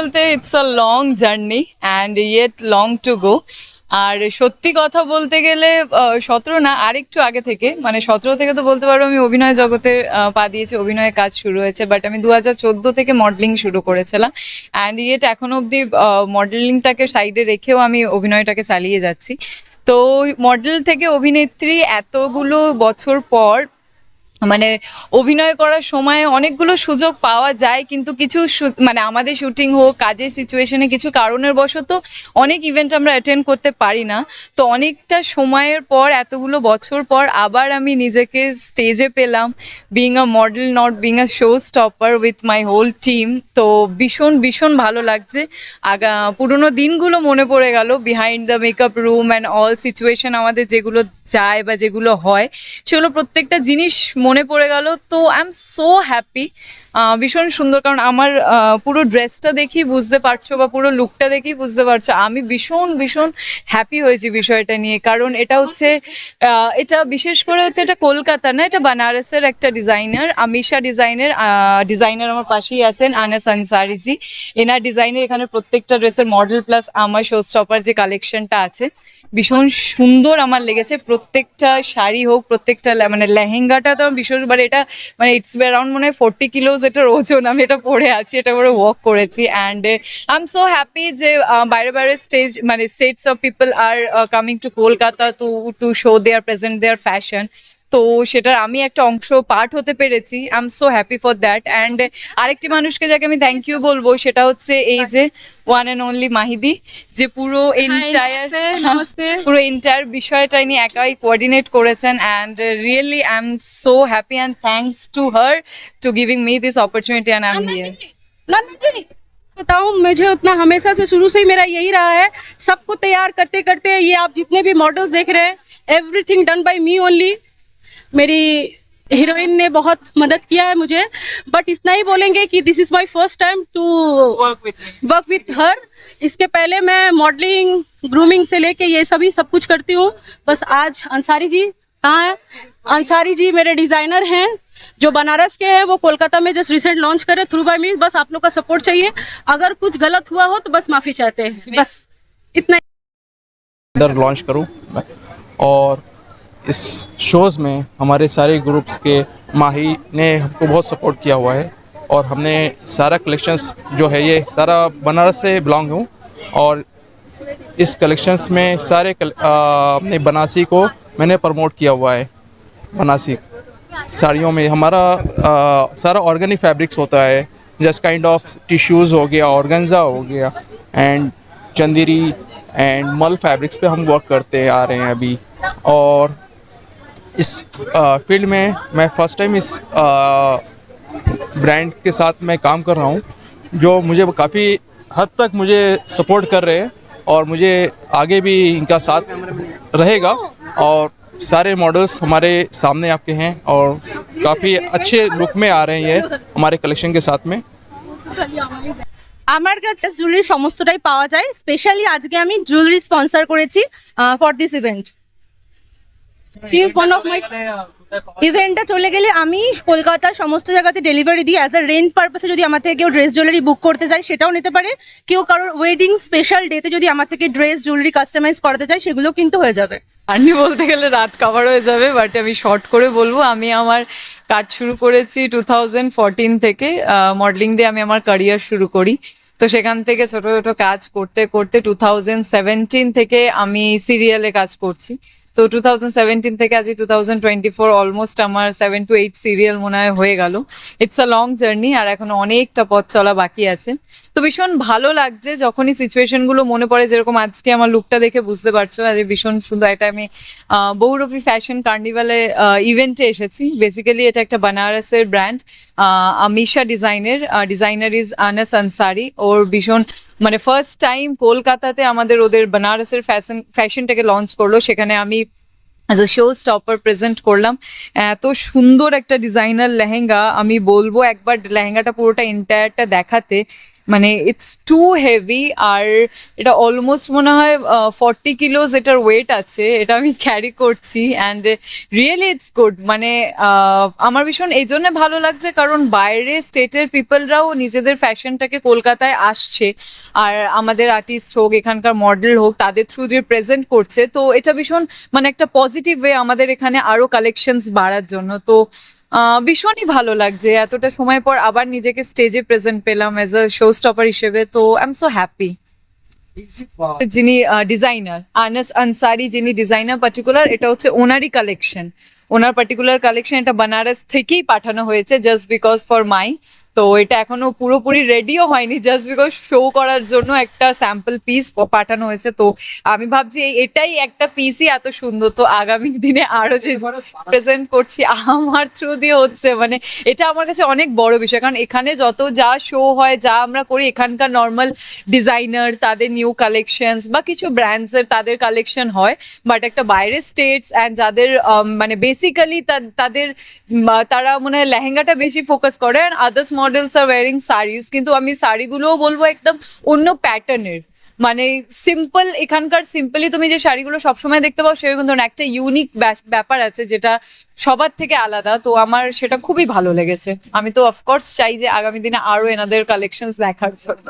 বলতে it's a long journey and yet long to go আর সত্যি কথা বলতে গেলে সতেরো না, আরেকটু আগে থেকে মানে সতেরো থেকে তো বলতে পারব আমি অভিনয় জগতে পা দিয়েছি, অভিনয়ের কাজ শুরু হয়েছে বাট আমি দু হাজার চোদ্দ থেকে মডেলিং শুরু করেছিলাম। অ্যান্ড ইয়েট এখনও অবধি মডেলিংটাকে সাইডে রেখেও আমি অভিনয়টাকে চালিয়ে যাচ্ছি। তো মডেল থেকে অভিনেত্রী এতগুলো বছর পর মানে অভিনয় করার সময় অনেকগুলো সুযোগ পাওয়া যায়, কিন্তু কিছু মানে আমাদের শুটিং হোক, কাজের সিচুয়েশনে কিছু কারণের বশত অনেক ইভেন্ট আমরা অ্যাটেন্ড করতে পারি না। তো অনেকটা সময়ের পর, এতগুলো বছর পর আবার আমি নিজেকে স্টেজে পেলাম being a model not being a showstopper with my whole team তো ভীষণ ভীষণ ভালো লাগছে। আগা, পুরোনো দিনগুলো মনে পড়ে গেল behind the makeup room and all situation আমাদের যেগুলো যায় বা যেগুলো হয়, সেগুলো প্রত্যেকটা জিনিস মনে পড়ে গেল। তো আই এম সো হ্যাপি ভীষণ সুন্দর। কারণ আমার পুরো ড্রেসটা দেখি বুঝতে পারছ বা পুরো লুকটা দেখি বুঝতে পারছ। আমি ভীষণ ভীষণ হ্যাপি হয়েছি বিষয়টা নিয়ে। কারণ এটা হচ্ছে এটা বিশেষ করে হচ্ছে এটা কলকাতা না, এটা বানারসের একটা ডিজাইনার আমিষা ডিজাইনের ডিজাইনার আমার পাশেই আছেন আনাস আনসারিজি এনার ডিজাইনের এখানে প্রত্যেকটা ড্রেসের মডেল প্লাস আমার শো স্টপার যে কালেকশনটা আছে, ভীষণ সুন্দর আমার লেগেছে। প্রত্যেকটা শাড়ি হোক, প্রত্যেকটা মানে লেহেঙ্গাটা তো ভীষণ মানে এটা মানে ইটস অ্যারাউন্ড মনে হয় ফোর্টি কিলোজ এটার ওজন, আমি এটা পরে আছি, এটা পরে ওয়াক করেছি and I am so happy যে বাইরে বাইরে স্টেজ মানে states of people are coming to Kolkata to to show their present their fashion তো সেটার আমি একটা অংশ পার্ট হতে পেরেছি I am so happy for that and আরেকটি মানুষকে যাকে আমি থ্যাংক ইউ বলবো সেটা হচ্ছে এই যে ওয়ান অ্যান্ড অনলি মাহিদি যে পুরো এন্টায়ার नमस्ते পুরো এন্টায়ার বিষয়টা ইনি একাই কোঅর্ডিনেট করেছেন and really I am so happy and thanks to her to giving me this opportunity and I am here बताऊं मुझे उतना हमेशा से शुरू से ही मेरा यही रहा है सबको तैयार करते करते ये आप जितने भी मॉडल्स देख रहे हैं everything done by me only मेरी हीरोइन ने बहुत मदद किया है मुझे बट इतना ही बोलेंगे कि this is my first time to work with her इसके पहले मैं मॉडलिंग ग्रूमिंग से लेके ये सभी सब कुछ करती हूँ। बस आज अंसारी जी कहाँ है? अंसारी जी मेरे डिज़ाइनर हैं जो बनारस के हैं वो कोलकाता में जस्ट रिसेंट लॉन्च करे थ्रू बाय मी बस आप लोग का सपोर्ट चाहिए। अगर कुछ गलत हुआ हो तो बस माफ़ी चाहते हैं। बस इतना ही। लॉन्च करूँ और इस शोज़ में हमारे सारे ग्रुप्स के माही ने हमको बहुत सपोर्ट किया हुआ है और हमने सारा कलेक्शंस जो है ये सारा बनारस से बिलोंग हूँ और इस कलेक्शंस में सारे कल, अपने बनासी को मैंने प्रमोट किया हुआ है बनासी साड़ियों में। हमारा आ, सारा ऑर्गेनिक फैब्रिक्स होता है जस्ट काइंड ऑफ़ टिश्यूज़ हो गया ऑर्गेन्जा हो गया एंड चंदेरी एंड मल फैब्रिक्स पे हम वर्क करते आ रहे हैं अभी। और इस फील्ड में मैं फर्स्ट टाइम इस ब्रांड के साथ मैं काम कर रहा हूँ जो मुझे काफ़ी हद तक मुझे सपोर्ट कर रहे हैं और मुझे आगे भी इनका साथ रहेगा और सारे मॉडल्स हमारे सामने आपके हैं और काफ़ी अच्छे लुक में आ रहे हैं ये हमारे कलेक्शन के साथ में আমার কাছে জুয়েলারি সমস্তটাই পাওয়া যায় স্পেশালি আজকে আমি জুয়েলারি স্পন্সর করেছি for this event of my ইভেন্টটা চলে গেলে আমি কলকাতার সমস্ত জায়গাতে ডেলিভারি দিই অ্যাজ আ রেন্ট পারপাসে যদি আমার থেকে কেউ ড্রেস জুয়েলারি বুক করতে চায় সেটাও নিতে পারে। কেউ কারোর ওয়েডিং স্পেশাল ডেতে যদি আমার থেকে ড্রেস জুয়েলারি কাস্টমাইজ করাতে চায় সেগুলো কিন্তু হয়ে যাবে। আর্নি বলতে গেলে রাত কভার হয়ে যাবে বাট আমি শর্ট করে বলব, আমি আমার কাজ শুরু করেছি টু থাউজেন্ড ফোরটিন থেকে। মডেলিং দিয়ে আমি আমার ক্যারিয়ার শুরু করি। তো সেখান থেকে ছোট ছোট কাজ করতে করতে টু থাউজেন্ড সেভেন্টিন থেকে আমি সিরিয়ালে কাজ করছি। তো টু থাউজেন্ড থেকে আজ two thousand twenty four almost আমার সেভেন টু এইট সিরিয়াল মনে হয় হয়ে গেল। ইটস আ লং জার্নি আর এখন অনেকটা পথ চলা বাকি আছে। তো ভীষণ ভালো লাগছে যখনই সিচুয়েশনগুলো মনে পড়ে, যেরকম আজকে আমার লুকটা দেখে বুঝতে পারছ আজ ভীষণ সুন্দর। এটা আমি বহুরূপী ফ্যাশন কার্নিভালে ইভেন্টে এসেছি। বেসিক্যালি এটা একটা বানারসের ব্র্যান্ড আমিষা ডিজাইনের ডিজাইনার ইজ আনাস আনসারি ওর ভীষণ মানে ফার্স্ট টাইম কলকাতাতে আমাদের ওদের বানারসের ফ্যাশন ফ্যাশনটাকে লঞ্চ করল। সেখানে আমি অ্যাজ শো স্টপার প্রেজেন্ট করলাম। এত সুন্দর একটা ডিজাইনার লেহেঙ্গা আমি বলব, একবার লেহেঙ্গাটা পুরোটা এন্টায়ারটা দেখাতে। মানে ইটস টু হেভি আর এটা অলমোস্ট মনে হয় ফর্টি কিলোজ এটার ওয়েট আছে, এটা আমি ক্যারি করছি অ্যান্ড রিয়েলি ইটস গুড মানে আমার ভীষণ এই জন্য ভালো লাগছে কারণ বাইরে স্টেটের পিপলরাও নিজেদের ফ্যাশনটাকে কলকাতায় আসছে আর আমাদের আর্টিস্ট হোক, এখানকার মডেল হোক, তাদের থ্রু দিয়ে প্রেজেন্ট করছে। তো এটা ভীষণ মানে একটা পজিটিভ ওয়ে আমাদের এখানে আরও কালেকশনস বাড়ার জন্য। তো ভীষণই ভালো লাগছে। এতটা সময় পর আবার নিজেকে স্টেজে প্রেজেন্ট পেলাম এজ আ শো স্টপার হিসেবে, তো আই এম সো হ্যাপি যিনি ডিজাইনার আনাস আনসারি যিনি ডিজাইনার পার্টিকুলার এটা হচ্ছে ওনারই কালেকশন ওনার পার্টিকুলার কালেকশন এটা বানারস থেকেই পাঠানো হয়েছে জাস্ট বিকজ ফর মাই তো এটা এখনও পুরোপুরি রেডিও হয়নি জাস্ট বিকজ শো করার জন্য একটা স্যাম্পল পিস পাঠানো হয়েছে। তো আমি ভাবছি এটাই একটা পিসই এত সুন্দর। তো আগামী দিনে আরও যে প্রেজেন্ট করছি আমার থ্রু দিয়ে হচ্ছে। মানে এটা আমার কাছে অনেক বড় বিষয়। কারণ এখানে যত যা শো হয় যা আমরা করি এখানকার নর্মাল ডিজাইনার তাদের নিউ কালেকশনস বা কিছু ব্র্যান্ডসের তাদের কালেকশন হয়। বাট একটা বাইরের স্টেটস অ্যান্ড যাদের um, মানে বেসিক্যালি তাদের তারা মনে হয় লেহেঙ্গাটা বেশি ফোকাস করে। And others models are wearing saris কিন্তু আমি শাড়িগুলোও বলব একদম অন্য প্যাটার্নের মানে সিম্পল এখানকার সিম্পলি তুমি যে শাড়িগুলো সবসময় দেখতে পাও, সেরকম ধরুন একটা ইউনিক ব্যাপার আছে যেটা সবার থেকে আলাদা, তো আমার সেটা খুবই ভালো লেগেছে। আমি তো অফকোর্স চাই যে আগামী দিনে আরও এনাদের কালেকশন দেখার জন্য।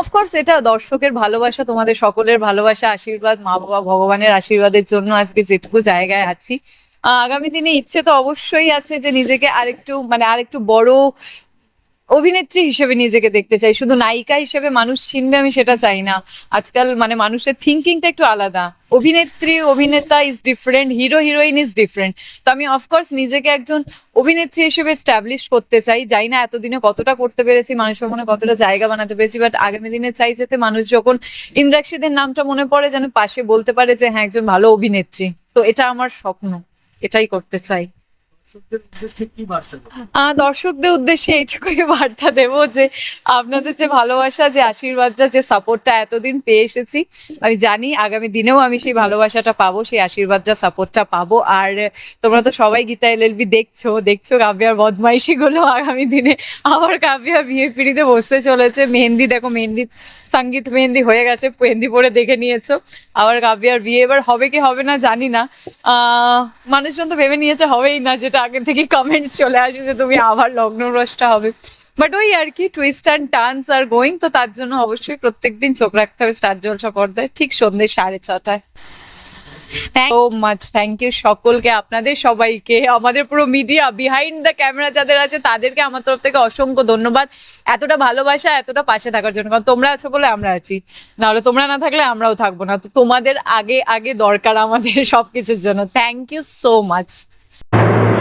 অফকোর্স এটা দর্শকের ভালোবাসা, তোমাদের সকলের ভালোবাসা, আশীর্বাদ, মা বাবা, ভগবানের আশীর্বাদের জন্য আজকে যেটুকু জায়গায় আছি। আগামী দিনে ইচ্ছে তো অবশ্যই আছে যে নিজেকে আরেকটু মানে আরেকটু বড় অভিনেত্রী হিসেবে নিজেকে দেখতে চাই। শুধু নায়িকা হিসেবে মানুষ চিনবে আমি সেটা চাই না। আজকাল মানে মানুষের থিঙ্কিংটা একটু আলাদা। অভিনেত্রী, অভিনেতা is different hero heroine is different তো আমি অফকোর্স নিজেকে একজন অভিনেত্রী হিসেবে স্ট্যাবলিশ করতে চাই। যাই না এতদিনে কতটা করতে পেরেছি, মানুষের মনে কতটা জায়গা বানাতে পেরেছি বাট আগামী দিনে চাই যাতে মানুষ যখন ইন্দ্রাক্ষীদের নামটা মনে পড়ে যেন পাশে বলতে পারে যে হ্যাঁ একজন ভালো অভিনেত্রী। তো এটা আমার স্বপ্ন, এটাই করতে চাই। দর্শকদের উদ্দেশ্যে এইটুকুই বার্তা দেবো যে, আপনাদের যে ভালোবাসা, যে আশীর্বাদটা যে সাপোর্টটা এতদিন পেয়ে এসেছি, আমি জানি আগামী দিনেও আমি সেই ভালোবাসাটা পাবো, সেই আশীর্বাদ আশীর্বাদটা সাপোর্টটা পাবো। আর তোমরা তো সবাই গীতা এলএলবি দেখছ দেখছ কাব্যার বদমাইশি গুলো আগামী দিনে। আবার কাব্যা বিয়ে পিড়িতে বসতে চলেছে। মেহেন্দি, দেখো মেহেন্দি, সংগীত মেহেন্দি হয়ে গেছে, মেহেন্দি পরে দেখে নিয়েছো। আবার কাব্যার বিয়ে এবার হবে কি হবে না জানি না। মানুষজন তো ভেবে নিয়েছে হবেই না যেটা আগে থেকে কমেন্টস চলে আসে যে তুমি আবার লগ্ন রসটা হবে। বাট ওই আর কি twist and turns are going তো তার জন্য অবশ্যই প্রত্যেকদিন চোখ রাখতে হবে স্টার জলসা পর্দায় ঠিক সন্ধ্যে সাড়ে ছটায়। সো মাচ থ্যাংক ইউ সকলকে, আপনাদের সবাইকে, আমাদের পুরো মিডিয়া বিহাইন্ড দ্য ক্যামেরা যাদের আছে, তাদেরকে আমার তরফ থেকে অসংখ্য ধন্যবাদ। এতটা ভালোবাসা, এতটা পাশে থাকার জন্য, কারণ তোমরা আছো বলে আমরা আছি। নাহলে তোমরা না থাকলে আমরাও থাকব না। তো তোমাদের আগে আগে দরকার আমাদের সবকিছুর জন্য। Thank you so much